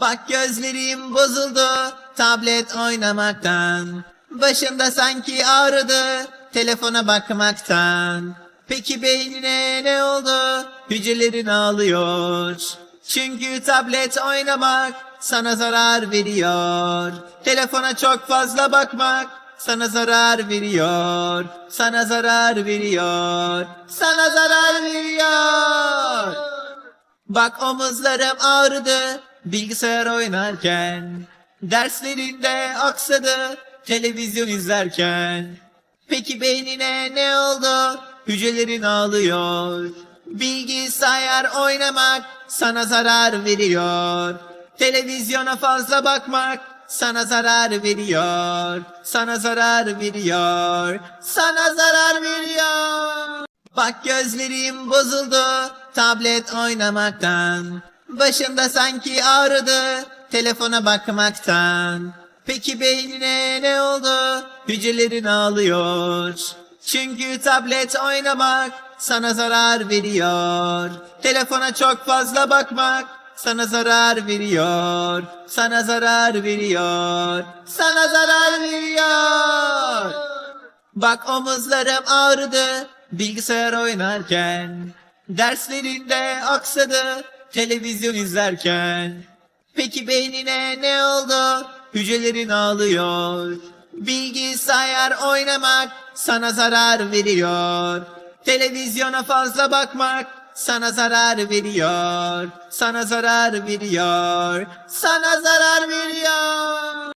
Bak gözlerim bozuldu tablet oynamaktan. Başında sanki ağrıdı telefona bakmaktan. Peki beynine ne oldu? Hücrelerin ağlıyor. Çünkü tablet oynamak sana zarar veriyor. Telefona çok fazla bakmak sana zarar veriyor. Sana zarar veriyor. Sana zarar veriyor. Bak omuzlarım ağrıdı bilgisayar oynarken. Derslerinde aksadı televizyon izlerken. Peki beynine ne oldu? Hücrelerin ağlıyor. Bilgisayar oynamak sana zarar veriyor. Televizyona fazla bakmak sana zarar veriyor. Sana zarar veriyor. Sana zarar veriyor. Bak gözlerim bozuldu tablet oynamaktan. Başında sanki ağrıdı telefona bakmaktan. Peki beynine ne oldu? Hücrelerin ağlıyor. Çünkü tablet oynamak sana zarar veriyor. Telefona çok fazla bakmak sana zarar veriyor. Sana zarar veriyor. Sana zarar veriyor. Bak omuzlarım ağrıdı bilgisayar oynarken. Derslerinde aksadı televizyon izlerken. Peki beynine ne oldu? Hücrelerin ağlıyor. Bilgisayar oynamak sana zarar veriyor. Televizyona fazla bakmak sana zarar veriyor. Sana zarar veriyor. Sana zarar veriyor.